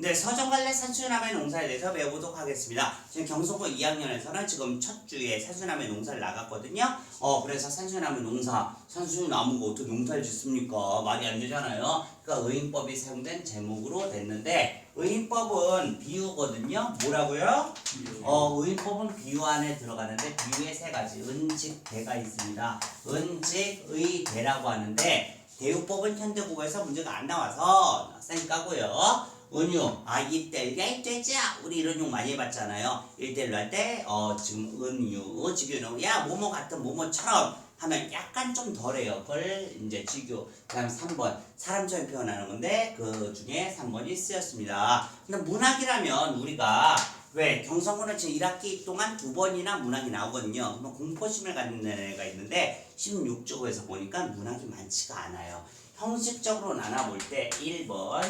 네, 서정갈래 산수유남의 농사에 대해서 배워보도록 하겠습니다. 지금 경성고 2학년에서는 지금 첫 주에 산수유남의 농사를 나갔거든요. 어, 그래서 산수유남의 농사, 산수유나무가 어떻게 농사를 짓습니까? 말이 안 되잖아요. 그러니까 의인법이 사용된 제목으로 됐는데, 의인법은 비유거든요. 뭐라고요? 어, 의인법은 비유 안에 들어가는데 비유의 세 가지 은직 대가 있습니다. 은직 의 대라고 하는데 대우법은 현대국어에서 문제가 안 나와서 쌩 까고요. 은유, 아 이때가 되자 우리 이런 용 많이 해봤잖아요. 일대일로 할 때 어, 지금 은유, 직유는 야 뭐뭐 같은 뭐뭐처럼 하면 약간 좀 덜해요. 그걸 이제 직유. 그다음 3번 사람처럼 표현하는 건데 그 중에 3번이 쓰였습니다. 근데 문학이라면 우리가 왜 경성고는 지금 1학기 동안 두 번이나 문학이 나오거든요. 그러면 공포심을 갖는 애가 있는데 16쪽에서 보니까 문학이 많지가 않아요. 형식적으로 나눠볼 때 1번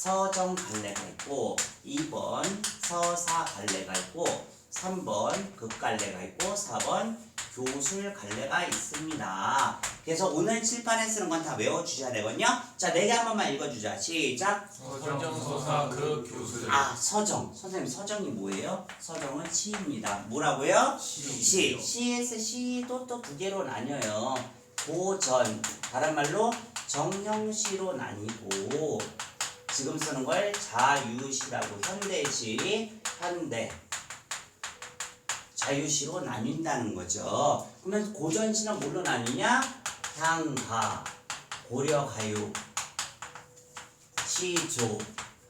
서정 갈래가 있고 2번 서사 갈래가 있고 3번 극갈래가 있고 4번 교술 갈래가 있습니다. 그래서 오늘 칠판에 쓰는 건 다 외워주셔야 되거든요. 자, 네 개 한 번만 읽어주자. 시작. 서정서사 그 교수들 아, 서정. 선생님, 서정이 뭐예요? 서정은 시입니다. 뭐라고요? 시. 시에서 시도 또 두 개로 나뉘어요. 고전. 다른 말로 정형시로 나뉘고 지금 쓰는 걸 자유시라고 현대시, 현대. 자유시로 나뉜다는 거죠. 그러면 고전시는 뭘로 나뉘냐? 향가, 고려가요, 시조,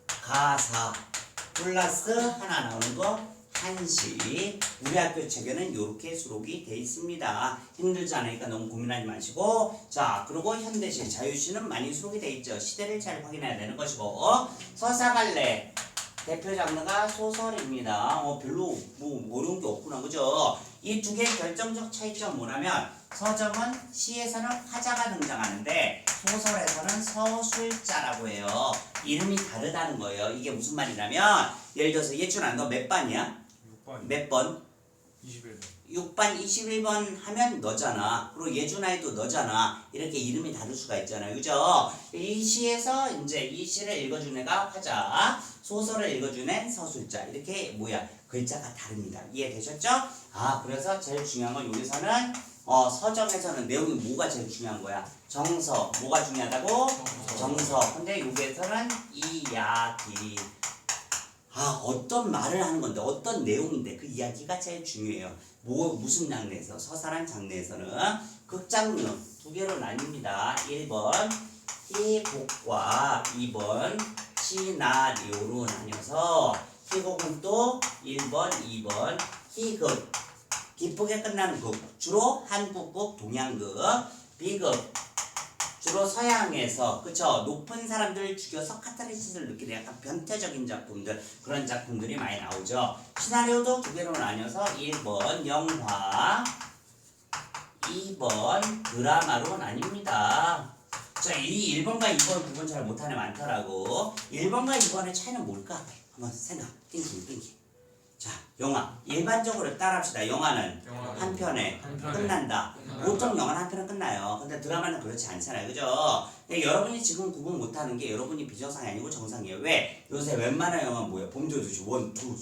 가사, 플러스 하나 나오는 거 한시. 우리 학교 책에는 이렇게 수록이 돼 있습니다. 힘들지 않으니까 너무 고민하지 마시고. 자, 그리고 현대시, 자유시는 많이 수록이 돼 있죠. 시대를 잘 확인해야 되는 것이고. 서사갈래. 대표 장르가 소설입니다. 어, 별로 뭐 어려운 게 없구나. 그죠? 이 두 개의 결정적 차이점 뭐냐면 서정은 시에서는 화자가 등장하는데 소설에서는 서술자라고 해요. 이름이 다르다는 거예요. 이게 무슨 말이냐면 예를 들어서 예준아 너 몇 반이야? 6번 몇 번? 21번 6반 21번 하면 너잖아. 그리고 예준아이도 너잖아. 이렇게 이름이 다를 수가 있잖아요. 그죠? 이 시에서 이제 이 시를 읽어준 애가 화자, 소설을 읽어준 애 서술자. 이렇게 뭐야? 글자가 다릅니다. 이해되셨죠? 아, 그래서 제일 중요한 건 여기서는 어, 서정에서는 내용이 뭐가 제일 중요한 거야? 정서. 뭐가 중요하다고? 정서. 근데 여기에서는 이야기. 아 어떤 말을 하는 건데 어떤 내용인데 그 이야기가 제일 중요해요. 뭐 무슨 장르에서 서사란 장르에서는 극장르 두 개로 나뉩니다. 1번 희곡과 2번 시나리오로 나뉘어서 희곡은 또 1번, 2번 희극 기쁘게 끝나는 극 주로 한국극, 동양극 비극 주로 서양에서 그쵸? 높은 사람들을 죽여서 카타르시스를 느끼는 약간 변태적인 작품들 그런 작품들이 많이 나오죠. 시나리오도 두 개로 나뉘어서 1번 영화 2번 드라마로 나뉩니다. 자 이 1번과 2번 구분 잘 못하는 애 많더라고. 1번과 2번의 차이는 뭘까? 한번 생각. 띵킹 띵킹 자 영화 일반적으로 따라합시다 영화는 영화는 한 편에 한 편에 끝난다 끝난다. 보통 영화는 한 편은 끝나요. 근데 드라마는 그렇지 않잖아요. 그죠? 근데 여러분이 지금 구분 못하는 게 여러분이 비정상이 아니고 정상이에요. 왜? 요새 웬만한 영화 뭐야? 범죄도시 1, 2, 3,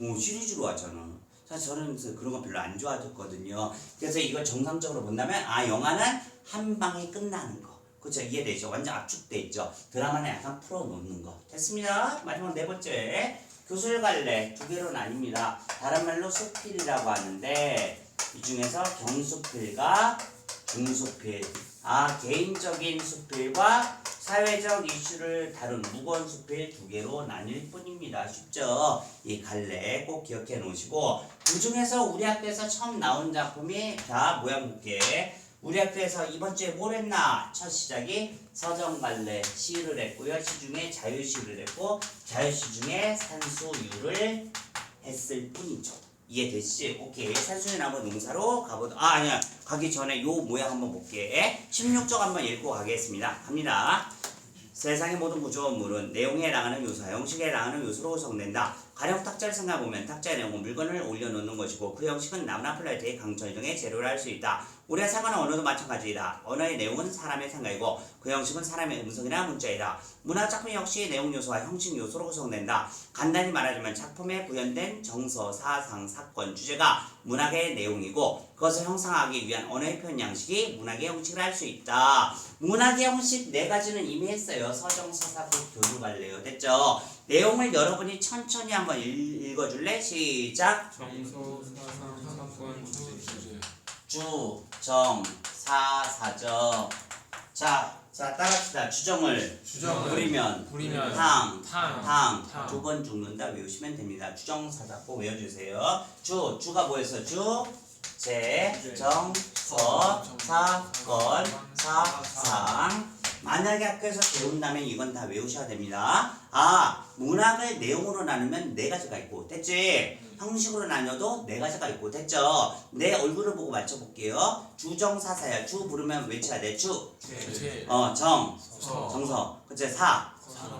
4뭐 시리즈로 하잖아. 사실 저는 그런 거 별로 안 좋아했거든요. 그래서 이걸 정상적으로 본다면 아 영화는 한 방에 끝나는 거. 그렇죠? 이해되죠? 완전 압축돼 있죠. 드라마는 약간 풀어놓는 거. 됐습니다. 마지막 네 번째. 교술 갈래 두 개로 나뉩니다. 다른 말로 수필이라고 하는데 이 중에서 경수필과 중수필. 아 개인적인 수필과 사회적 이슈를 다룬 무거운 수필 두 개로 나뉠 뿐입니다. 쉽죠? 이 갈래 꼭 기억해 놓으시고 그 중에서 우리 학교에서 처음 나온 작품이 자 모양 볼게. 우리 학교에서 이번 주에 뭘 했나? 첫 시작이 서정갈래 시를 했고요. 시 중에 자유시를 했고 자유시 중에 산수유를 했을 뿐이죠. 이해되시지? 오케이. 산수유 나무 농사로 가보도 아 아니야. 가기 전에 요 모양 한번 볼게. 16쪽 한번 읽고 가겠습니다. 갑니다. 세상의 모든 구조물은 내용에 해당하는 요소와 형식에 해당하는 요소로 구성된다. 가령 탁자를 생각해보면 탁자의 내용은 물건을 올려놓는 것이고 그 형식은 나무나 플라이트의 강철 등의 재료를 할 수 있다. 우리가 사고하는 언어도 마찬가지이다. 언어의 내용은 사람의 생각이고 그 형식은 사람의 음성이나 문자이다. 문학 작품 역시 내용 요소와 형식 요소로 구성된다. 간단히 말하자면 작품에 구현된 정서, 사상, 사건, 주제가 문학의 내용이고 그것을 형상하기 위한 언어의 표현 양식이 문학의 형식을 할 수 있다. 문학의 형식 네 가지는 이미 했어요. 서정, 서사극, 교류 갈래요. 됐죠? 내용을 여러분이 천천히 한번 읽- 읽어줄래? 시작. 정서 주제 주, 정, 사, 사정. 자, 자 따라합시다. 주정을 주정을 부리면 부리면 탕, 탕, 탕, 탕. 두 번 죽는다 외우시면 됩니다. 주정사사 꼭 외워주세요. 주, 주가 뭐였어? 주, 제, 정, 서, 사건, 사상. 만약에 학교에서 배운다면 이건 다 외우셔야 됩니다. 아, 문학을 내용으로 나누면 네 가지가 있고, 됐지? 형식으로 나뉘어도 네 가지가 있고, 됐죠? 내 얼굴을 보고 맞춰볼게요. 주정사사야. 주 부르면 외쳐야 돼. 주, 제 어, 정, 서. 정서, 그치? 사,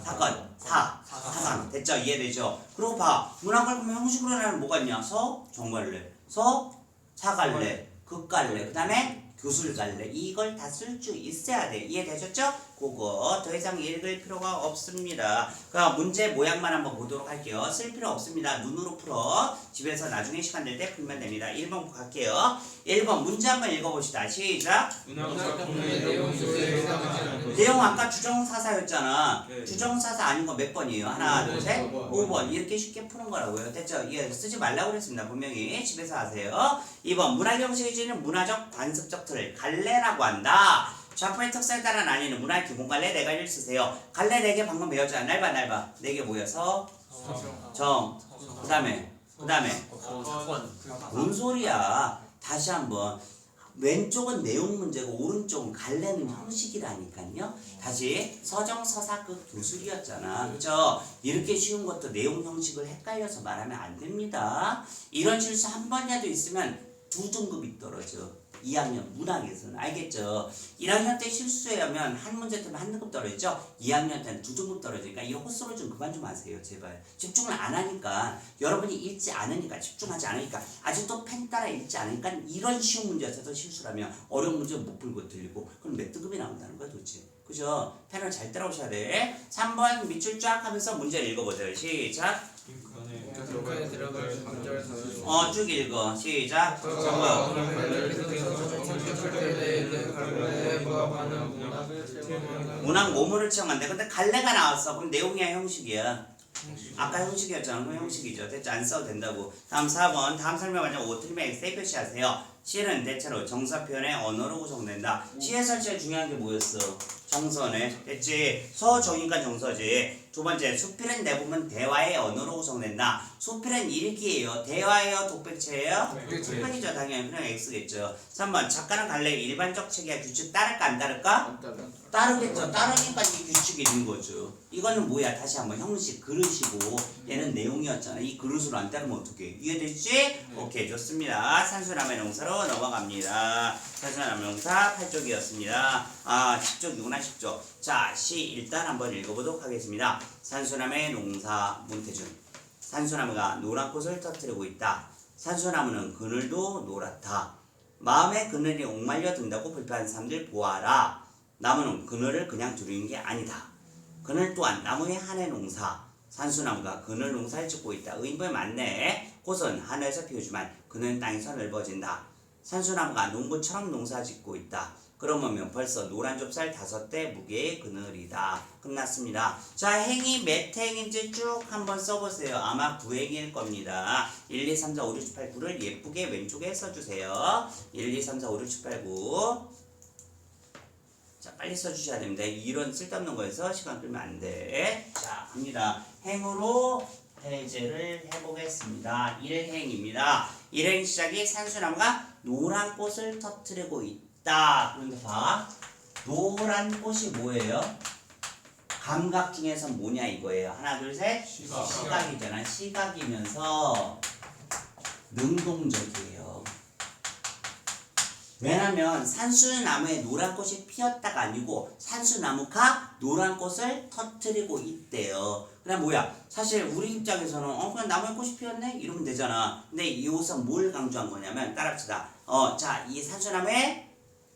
사건, 사, 사상. 됐죠? 이해되죠? 그리고 봐. 문학을 보면 형식으로 나는 뭐가 있냐? 서 정갈래. 서 사갈래. 극갈래. 그 다음에 교술갈래. 이걸 다 쓸 줄 있어야 돼. 이해되셨죠? 그거 더 이상 읽을 필요가 없습니다 그럼 문제 모양만 한번 보도록 할게요 쓸 필요 없습니다 눈으로 풀어 집에서 나중에 시간 될 때 풀면 됩니다 1번 갈게요 1번 문제 한번 읽어봅시다 시작 내용 아까 주정사사였잖아. 네. 주정사사 아닌 거 몇 번이에요? 하나, 네, 둘, 셋, 네, 번. 오번 이렇게 쉽게 푸는 거라고요. 됐죠? 예, 쓰지 말라고 그랬습니다. 분명히 집에서 하세요. 2번 문학 형식이 지닌 문화적 관습적 틀을 갈래라고 한다. 작품의 특성에 따라 나뉘는 문화의 기본 갈래 네 가지를 쓰세요. 갈래 네개 방금 배웠잖아. 넓어 넓어. 네개 모여서 정. 그 다음에 그 다음에 뭔 소리야? 다시 한번 왼쪽은 내용 문제고 오른쪽은 갈래는 형식이라니까요. 다시 서정 서사극 교술이었잖아. 그죠? 이렇게 쉬운 것도 내용 형식을 헷갈려서 말하면 안 됩니다. 이런 실수 한 번이라도 있으면 두 등급이 떨어져. 2학년 문학에서는 알겠죠? 1학년 때 실수하면 한 문제 때문에 한 등급 떨어지죠? 2학년 때는 두 등급 떨어지니까 이런 헛소리 좀 그만 좀 하세요 제발. 집중을 안 하니까. 여러분이 읽지 않으니까 집중하지 않으니까. 아직도 펜 따라 읽지 않으니까 이런 쉬운 문제에서도 실수라면 어려운 문제 못 풀고 들리고 그럼 몇 등급이 나온다는 거야 도대체? 그죠? 펜을 잘 따라오셔야 돼. 3번 밑줄 쫙 하면서 문제를 읽어보세요. 시작 빈칸에 들어갈 관절 어쭉 읽어 시작 정답 문학 모모를 채용한대. 근데 갈래가 나왔어. 그럼 내용이야 형식이야. 아까 형식이었잖아. 그럼 형식이죠. 대체 안 써도 된다고. 다음 4번. 다음 설명하자. 오 틀리면 X에 표시하세요. 시는 대체로 정사 표현의 언어로 구성된다. 시에서 제일 중요한 게 뭐였어? 정서네. 됐지? 서정이니까 정서지. 두 번째, 수필은 대부분 대화의 언어로 구성된다. 수필은 읽기예요. 대화예요? 독백체예요? 수필이죠. 당연히. 그냥 X겠죠. 3번, 작가는 갈래 일반적 체계와 규칙 따를까 안 따를까? 따르겠죠. 따르니까 이 규칙이 있는 거죠. 이거는 뭐야? 다시 한번 형식, 그릇이고 얘는 내용이었잖아. 이 그릇으로 안 따르면 어떻게? 이해됐지? 오케이, 좋습니다. 산수남의 농사로 넘어갑니다. 산수남의 농사 8쪽이었습니다. 아, 10쪽이구나, 10쪽. 자, 시 일단 한번 읽어보도록 하겠습니다. 산수남의 농사 문태준. 산수나무가 노란 꽃을 터뜨리고 있다. 산수나무는 그늘도 노랗다. 마음의 그늘이 옥말려 든다고 불편한 사람들 보아라. 나무는 그늘을 그냥 두르는 게 아니다. 그늘 또한 나무의 한해 농사. 산수나무가 그늘 농사를 짓고 있다. 의인분 맞네. 꽃은 하늘에서 피우지만 그늘은 땅에서 넓어진다. 산수나무가 농부처럼 농사 짓고 있다. 그러면 벌써 노란 좁쌀 다섯 대 무게의 그늘이다. 끝났습니다. 자, 행이 몇 행인지 쭉 한번 써보세요. 아마 9행일 겁니다. 1, 2, 3, 4, 5, 6, 7, 8, 9를 예쁘게 왼쪽에 써주세요. 1, 2, 3, 4, 5, 6, 7, 8, 9. 자, 빨리 써주셔야 됩니다. 이런 쓸데없는 거에서 시간 끌면 안 돼. 자, 갑니다. 행으로 해제를 해보겠습니다. 1행입니다. 1행 시작이 산수나무가 노란 꽃을 터뜨리고 있다. 그런데 봐. 노란 꽃이 뭐예요? 감각 중에서 뭐냐 이거예요. 하나, 둘, 셋. 시각. 시각이잖아. 시각이면서 능동적이에요. 왜냐면 산수나무에 노란 꽃이 피었다가 아니고 산수나무가 노란 꽃을 터뜨리고 있대요. 그냥 뭐야? 사실 우리 입장에서는 어 그냥 나무에 꽃이 피었네 이러면 되잖아. 근데 이곳은 뭘 강조한 거냐면 따라합시다. 어, 자, 이 산수나무에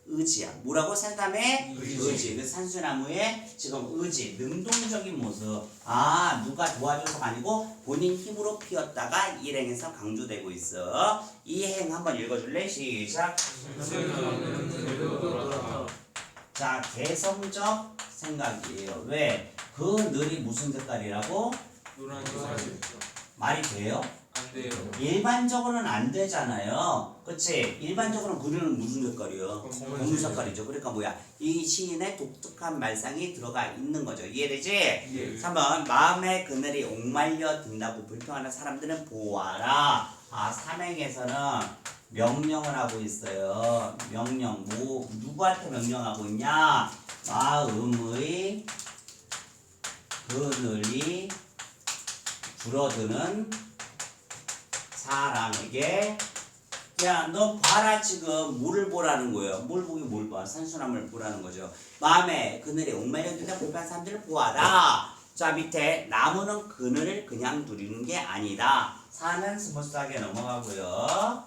의지야. 뭐라고 산삼의 의지. 의지. 그 산수나무의 지금 의지, 능동적인 모습. 아 누가 도와줘서가 아니고 본인 힘으로 피었다가 일행에서 강조되고 있어. 이 행 한번 읽어줄래? 시작. 자 개성적 생각이에요. 왜? 그 늘이 무슨 색깔이라고? 노란색 말이 돼요? 안 돼요 일반적으로는 안 되잖아요. 그치? 일반적으로는 그늘은 무슨 색깔이요? 검은 검은 색깔이죠. 그러니까 뭐야? 이 시인의 독특한 말상이 들어가 있는 거죠. 이해되지? 예. 3번 마음의 그늘이 옥말려 든다고 불평하는 사람들은 보아라. 아 삼행에서는 명령을 하고 있어요. 명령 뭐 누구한테 명령하고 있냐? 마음의 그늘이 줄어드는 사람에게 야, 너 봐라 지금 물을 보라는 거예요. 물 보기 뭘 봐? 산수나무를 보라는 거죠. 마음에 그늘에 옥말려 든다 불편한 사람들을 보아라. 자 밑에 나무는 그늘을 그냥 두리는 게 아니다. 사는 스무스하게 넘어가고요.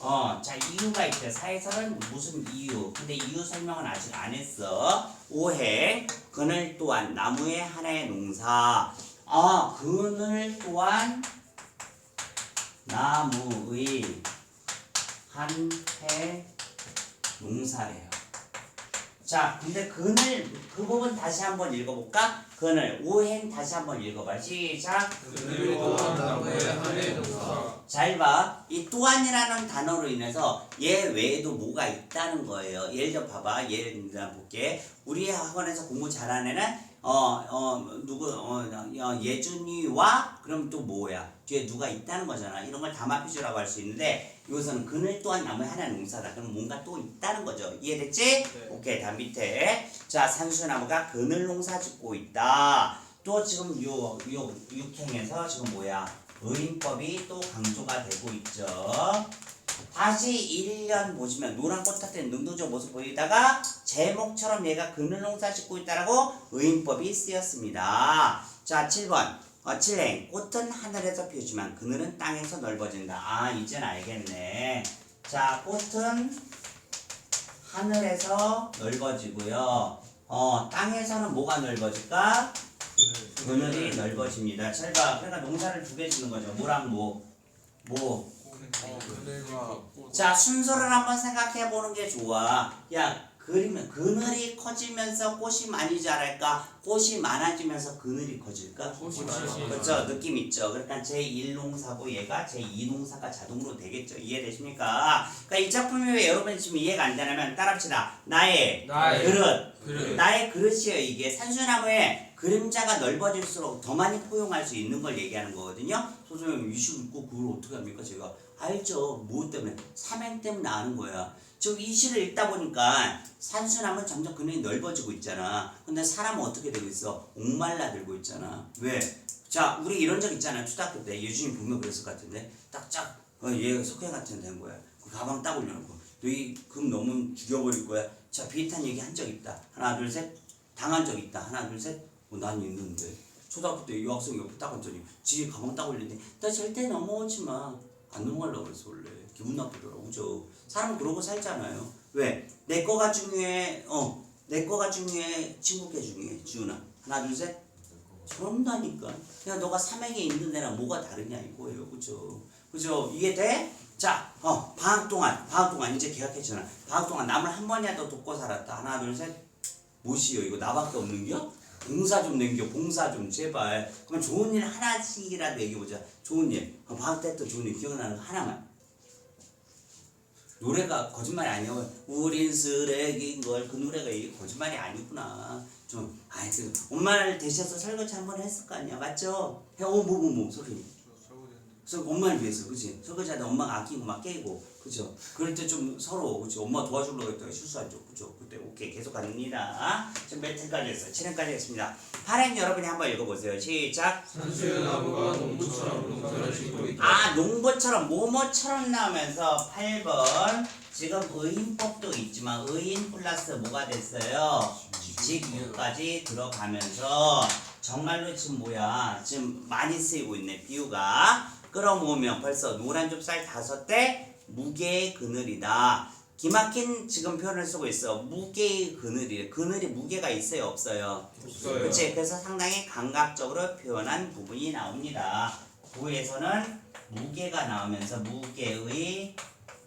어, 자 이유가 있대. 사에서는 무슨 이유? 근데 이유 설명은 아직 안 했어. 오해. 그늘 또한 나무의 하나의 농사. 아, 그늘 또한 나무의 한 해 농사래요. 자, 근데 그늘 그 부분 다시 한번 읽어볼까? 그늘 오행 다시 한번 읽어봐. 시작. 그늘 또한 나무의 한해 농사 잘 봐. 이 또한이라는 단어로 인해서 얘 외에도 뭐가 있다는 거예요. 예를 들어 봐봐. 예를 들어 볼게. 우리 학원에서 공부 잘하는 애는 어, 어, 누구, 어, 어, 예준이와 그럼 또 뭐야? 뒤에 누가 있다는 거잖아. 이런 걸 담합해주라고 할 수 있는데 이것은 그늘 또한 나무의 하나의 농사다. 그럼 뭔가 또 있다는 거죠. 이해됐지? 네. 오케이. 다음 밑에. 자, 산수나무가 그늘 농사 짓고 있다. 또 지금 요, 요, 육행에서 지금 뭐야? 의인법이 또 강조가 되고 있죠. 다시 1년 보시면 노란 꽃 같은 능동적 모습 보이다가 제목처럼 얘가 그늘 농사 짓고 있다라고 의인법이 쓰였습니다. 자, 7번. 어, 7행. 꽃은 하늘에서 피우지만 그늘은 땅에서 넓어진다. 아, 이젠 알겠네. 자, 꽃은 하늘에서 넓어지고요. 어, 땅에서는 뭐가 넓어질까? 그늘이 넓어집니다. 잘 봐. 그러니까 농사를 두 개 짓는 거죠. 뭐랑 뭐. 뭐. 어자 순서를 한번 생각해 보는 게 좋아. 야 그리면 그늘이 커지면서 꽃이 많이 자랄까? 꽃이 많아지면서 그늘이 커질까? 꽃이 많아지면. 그렇죠. 느낌 있죠. 그러니까 제 1농사고 얘가 제 2농사가 자동으로 되겠죠. 이해되십니까? 그러니까 이 작품이 왜 여러분이 지금 이해가 안 되냐면 따라합시다. 나의, 나의 그릇. 그릇. 나의 그릇이에요. 이게 산수나무에 그림자가 넓어질수록 더 많이 포용할 수 있는 걸 얘기하는 거거든요. 소소형 29 그걸 어떻게 합니까? 제가 알죠. 뭐 때문에? 삼행 때문에 아는 거야. 지금 이 시를 읽다 보니까 산수나무는 점점 그늘이 넓어지고 있잖아. 근데 사람은 어떻게 되고 있어? 옥말라 들고 있잖아. 왜? 자, 우리 이런 적 있잖아. 초등학교 때 예준이 분명 그랬을 것 같은데 딱짝 어, 얘 석회 같은 된 거야. 그 가방 딱 올려놓고 너금 너무 죽여버릴 거야. 자, 비슷한 얘기 한 적 있다. 하나, 둘, 셋. 당한 적 있다. 하나, 둘, 셋. 어, 난 있는데. 초등학교 때 여학생 옆에 딱 앉더니 지 가방 딱 올리는데 나 절대 넘어오지 마. 안 넘어가려고 그랬어 원래. 기분 나쁘더라고. 그죠? 사람은 그러고 살잖아요. 왜? 내 거가 중요해. 어. 내 거가 중요해. 친구께 중요해. 지훈아. 하나, 둘, 셋. 그런다니까. 그냥 너가 삼행에 있는 애랑 뭐가 다르냐 이거예요. 그죠? 그죠? 이게 돼? 자, 어, 방학 동안, 방학 동안 이제 계약했잖아. 방학 동안 남을 한 번이라도 돕고 살았다. 하나, 둘, 셋. 뭐시여? 이거 나밖에 없는 겨? 봉사 좀 남겨, 봉사 좀 제발. 그럼 좋은 일 하나씩이라도 얘기해보자. 좋은 일. 어, 방학 때 했던 좋은 일 기억나는 거 하나만. 노래가 거짓말이 아니야. 우린 쓰레기인 걸 그 노래가 이게 거짓말이 아니구나. 좀, 아이, 그, 엄마를 대신해서 설거지 한 번 했을 거 아니야. 맞죠? 해, 어, 뭐, 뭐, 뭐, 소리. 그래서 엄마를 위해서, 그치? 설거지하다 엄마가 아끼고 막 깨고, 그죠? 그럴 때 좀 서로, 그치? 엄마 도와주려고 했다가 실수하죠, 그죠? 그때 오케이 계속 갑니다. 지금 몇 회까지 했어요? 7회까지 했습니다. 8행 여러분이 한번 읽어보세요. 시작. 산수나무가 농부처럼 농사를 짓고 있다 아 농부처럼 뭐뭐처럼 나오면서 8번 지금 의인법도 있지만 의인 플러스 뭐가 됐어요? 직유까지 들어가면서 정말로 지금 뭐야 지금 많이 쓰이고 있네 비유가 끌어모으면 벌써 노란 좁쌀 다섯 대 무게의 그늘이다 기막힌 지금 표현을 쓰고 있어. 무게의 그늘이. 그늘이 무게가 있어요, 없어요? 없어요. 그렇지. 그래서 상당히 감각적으로 표현한 부분이 나옵니다. 구에서는 무게가 나오면서 무게의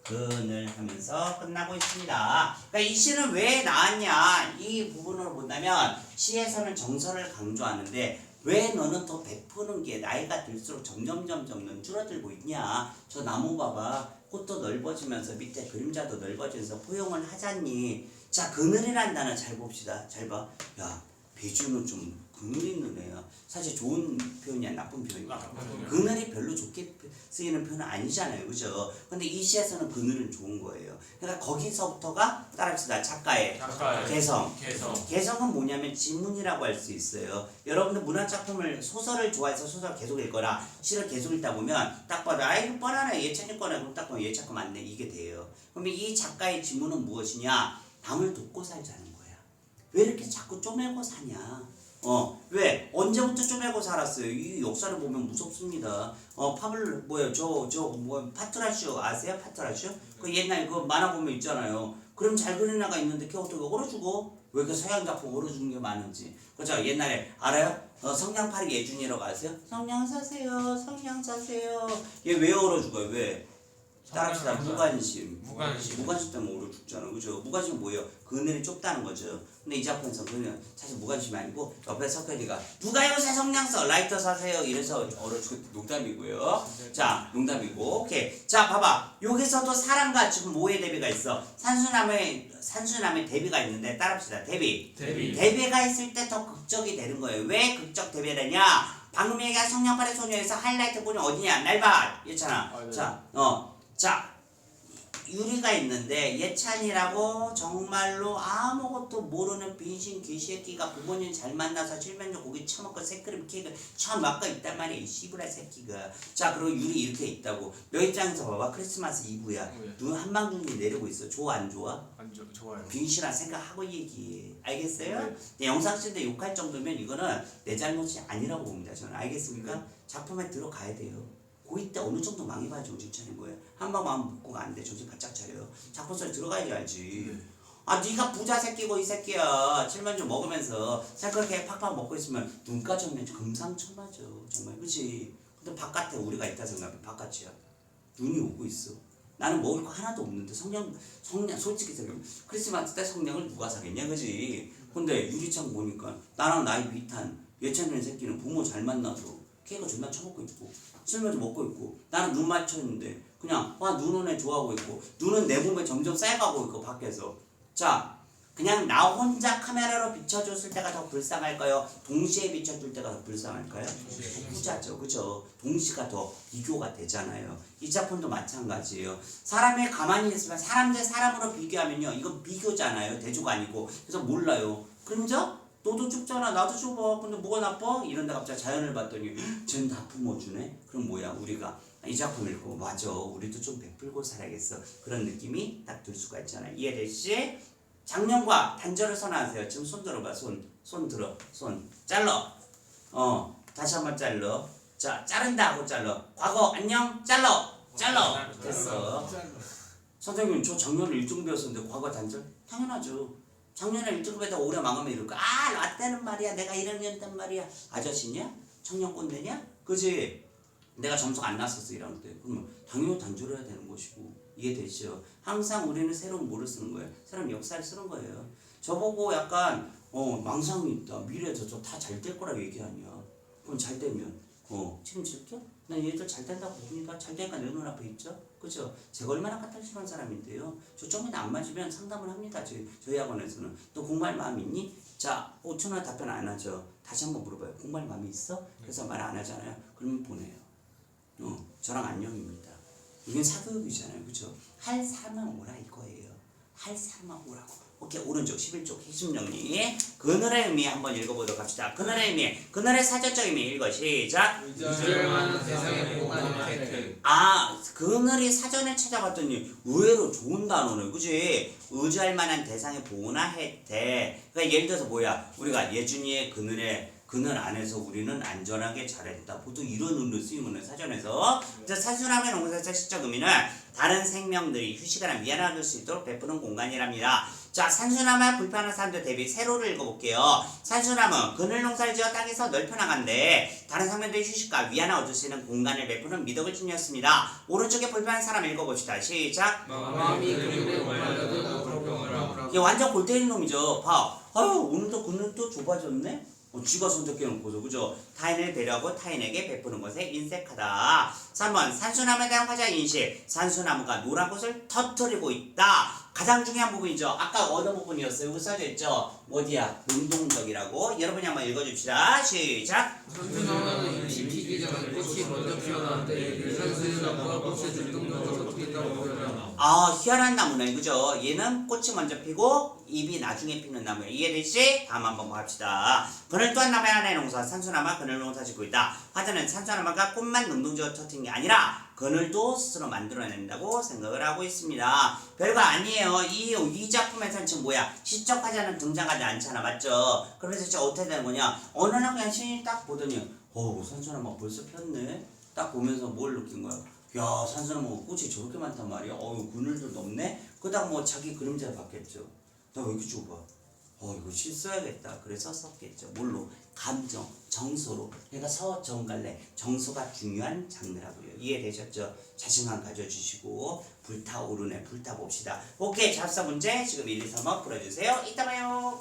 근을 하면서 끝나고 있습니다. 그러니까 이 시는 왜 나왔냐? 이 부분으로 본다면 시에서는 정서를 강조하는데 왜 너는 더 베푸는 게 나이가 들수록 점점 점점 넌 줄어들고 있냐? 저 나무 봐봐. 꽃도 넓어지면서 밑에 그림자도 넓어지면서 포용을 하잖니. 자, 그늘이란 단어 잘 봅시다. 잘 봐. 야, 배주는 좀 그늘 있는 애야. 사실 좋은 표현이야, 나쁜 표현이야. 그늘이 별로 좋게 쓰이는 표현은 아니잖아요, 그죠? 근데 이 시에서는 그늘은 좋은 거예요. 그러니까 거기서부터가 따라합시다. 작가의 작가의 개성. 개성. 개성은 뭐냐면 지문이라고 할 수 있어요. 여러분들 문화 작품을 소설을 좋아해서 소설 계속 읽거나 시를 계속 읽다 보면 딱 봐도 아 이거 뻔하네 예찬이 거네 그럼 딱 보면 예찬 거 맞네 이게 돼요. 그러면 이 작가의 지문은 무엇이냐? 남을 돕고 살자는. 왜 이렇게 자꾸 쪼매고 사냐? 어, 왜? 언제부터 쪼매고 살았어요? 이 역사를 보면 무섭습니다. 어, 파블, 뭐야, 저, 저, 뭐, 파트라쇼 아세요? 파트라쇼? 그 옛날 그 만화 보면 있잖아요. 그럼 잘 그리는 애가 있는데 걔 어떻게 얼어주고? 왜 이렇게 서양 작품 얼어주는 게 많은지. 그죠? 옛날에, 알아요? 어, 성냥팔이 예준이라고 아세요? 성냥 사세요, 성냥 사세요. 얘왜 얼어죽어요? 왜? 따라합시다. 무관심. 무관심. 무관심 때문에 얼어 죽잖아. 그죠? 무관심은 뭐예요? 그늘이 좁다는 거죠. 근데 이 작품에서 그는 사실 무관심이 아니고 옆에 석현이가 누가 요새 성냥 써? 라이터 사세요. 이래서 얼어 죽 농담이고요. 자, 농담이고. 오케이. 자, 봐봐. 여기서도 사람과 지금 뭐의 대비가 있어? 산수남의 산수남의 대비가 있는데 따라합시다. 대비. 대비. 대비가 있을 때 더 극적이 되는 거예요. 왜 극적 대비되냐? 방금 얘기한 성냥팔이 소녀에서 하이라이트 본이 어디냐? 날봐. 있잖아. 아, 네. 자, 어, 자. 유리가 있는데 예찬이라고 정말로 아무것도 모르는 빈신 개새끼가 부모님 잘 만나서 칠면조 고기 처먹고 새끼름 케이크 처음 막고 있단 말이야 이 씨부라 새끼가 자 그리고 유리 이렇게 있다고 너 입장에서 봐봐 크리스마스 이브야 네. 눈 한방눈이 내리고 있어 좋아 안 좋아? 안 좋- 좋아요. 빙신아 생각하고 얘기해. 알겠어요? 네. 근데 영상 찍는데 욕할 정도면 이거는 내 잘못이 아니라고 봅니다. 저는 알겠습니까? 네. 작품에 들어가야 돼요. 고2 때 어느 정도 망해봐야 정신 차린 거예요. 한번 마음 먹고가 안 돼. 정신 바짝 차려요. 작품 속에 들어가야 알지. 네. 아 네가 부자 새끼고 이 새끼야. 칠면조 먹으면서 새그렇게 팍팍 먹고 있으면 눈까지 오면 금상첨화죠. 정말 그치? 근데 바깥에 우리가 있다 생각해. 바깥이야. 눈이 오고 있어. 나는 먹을 거 하나도 없는데 성냥 성냥 솔직히 생각해 크리스마스 때 성냥을 누가 사겠냐 그지? 근데 유리창 보니까 나랑 나이 비슷한 예찬이는 새끼는 부모 잘 만나서 걔가 존나 처먹고 있고 쓸면서 먹고 있고 나는 눈 맞췄는데 그냥 와 눈은 애 좋아하고 있고 눈은 내 몸에 점점 쌓여가고 있고 밖에서 자 그냥 나 혼자 카메라로 비춰줬을 때가 더 불쌍할까요? 동시에 비춰줄 때가 더 불쌍할까요? 후자죠, 그죠? 동시가 더 비교가 되잖아요. 이 작품도 마찬가지예요. 사람이 가만히 있으면 사람 대 사람으로 비교하면요, 이건 비교잖아요. 대조가 아니고 그래서 몰라요. 그러면서 너도 춥잖아, 나도 추워. 근데 뭐가 나빠? 이런데 갑자기 자연을 봤더니 쟤는 다 품어주네. 그럼 뭐야? 우리가 이 작품 읽고 맞아, 우리도 좀 베풀고 살아야겠어. 그런 느낌이 딱 들 수가 있잖아요. 이해되시? 작년과 단절을 선언하세요. 지금 손 들어봐, 손, 손 들어, 손 잘라. 어, 다시 한번 잘라. 자, 자른다 하고 잘라. 과거 안녕, 잘라, 잘라. 됐어. 선생님, 저 작년에 1등 배웠었는데 과거 단절? 당연하죠. 작년에 1등급에다 올해 망하면 이럴 거야. 아, 라떼는 말이야. 내가 1학년 땐 말이야. 아저씨냐? 청년 꼰대냐? 그지? 내가 점수가 안 났었어 1학년 때. 그러면 당연히 단절해야 되는 것이고 이해되시죠? 항상 우리는 새로운 뭐를 쓰는 거예요? 새로운 역사를 쓰는 거예요. 저보고 약간 어 망상이 있다. 미래에서 저다잘 될 거라고 얘기하냐. 그럼 잘 되면 어 책임질게? 난 얘들 잘 된다고 보니까 잘 되니까 내 눈앞에 있죠? 그죠? 제가 얼마나 까탈 싫어하는 사람인데요. 저점에 안 맞으면 상담을 합니다. 저희, 저희 학원에서는. 또 공부할 마음이 있니? 자, 5천 원 답변 안 하죠. 다시 한번 물어봐요. 공부할 마음이 있어? 그래서 말 안 하잖아요. 그러면 보내요. 어, 저랑 안녕입니다. 이건 사교육이잖아요. 그죠? 할 사람만 오라 이거예요. 할 사람만 오라고. 오케이 오른쪽 11쪽 핵심 정리. 그늘의 의미 한번 읽어보도록 합시다. 그늘의 의미 그늘의 사전적 의미 읽어 시작. 이절만 세상에 혜택. 아 그늘이 사전에 찾아봤더니 의외로 좋은 단어네 그지? 의지할 만한 대상의 보호나 혜택. 그러니까 예를 들어서 뭐야? 우리가 예준이의 그늘에 그늘 안에서 우리는 안전하게 자란다. 보통 이런 의미로 쓰이는 사전에서. 자, 산수나무의 농사자 시적 의미는 다른 생명들이 휴식을 하며 미안할 수 있도록 베푸는 공간이랍니다. 자, 산수나무 불편한 사람들 대비 세로를 읽어볼게요. 산수나무 그늘 농사를 지어 땅에서 넓혀 나간데 다른 생명들이 휴식과 위안을 얻을 수 있는 공간을 베푸는 미덕을 지녔습니다. 오른쪽에 불편한 사람 읽어봅시다. 시작. 이게 완전 골 때리는 놈이죠. 봐. 아유, 오늘도 그는 또 좁아졌네? 어, 쥐가 손잡게 놓고서, 그죠? 타인을 배려하고 타인에게 베푸는 것에 인색하다. 3번, 산수나무에 대한 화자 인식. 산수나무가 노란 것을 터뜨리고 있다. 가장 중요한 부분이죠. 아까 어느 부분이었어요? 여기 써져 있죠? 어디야? 능동적이라고. 여러분이 한번 읽어줍시다. 시작. 산수나무는 잎이 피기 전에 꽃이 먼저 피어나는데 산수나무가 꽃을 능동적으로 피다고 보여요. 아, 희한한 나무네. 그죠? 얘는 꽃이 먼저 피고 잎이 나중에 피는 나무예요. 이해되시? 다음 한번 봅시다. 그늘 또한 나무의 하나의 농사, 산수나무가 그늘 농사 짓고 있다. 화자는 산수나무가 꽃만 능동적으로 터트린 게 아니라 그늘도 스스로 만들어낸다고 생각을 하고 있습니다. 별거 아니에요. 이, 이 작품에서는 지금 뭐야? 시적 화자는 등장하지 않잖아. 맞죠? 그러면서 진짜 어떻게 되는 거냐? 어느 날 그냥 신이 딱 보더니 어, 산수나무 벌써 폈네? 딱 보면서 뭘 느낀 거야? 야, 산수나무 꽃이 저렇게 많단 말이야. 어유 그늘도 높네. 그다음 뭐 자기 그림자 봤겠죠. 나 왜 이렇게 좁아? 어 이거 시 써야겠다. 그래서 썼겠죠. 뭘로? 감정, 정서로. 그러니까 서정갈래 정서가 중요한 장르라고요. 이해되셨죠? 자신감 가져주시고 불타오르네 불타봅시다. 오케이 잡사 문제 지금 1, 2, 3번 풀어주세요. 이따 봐요.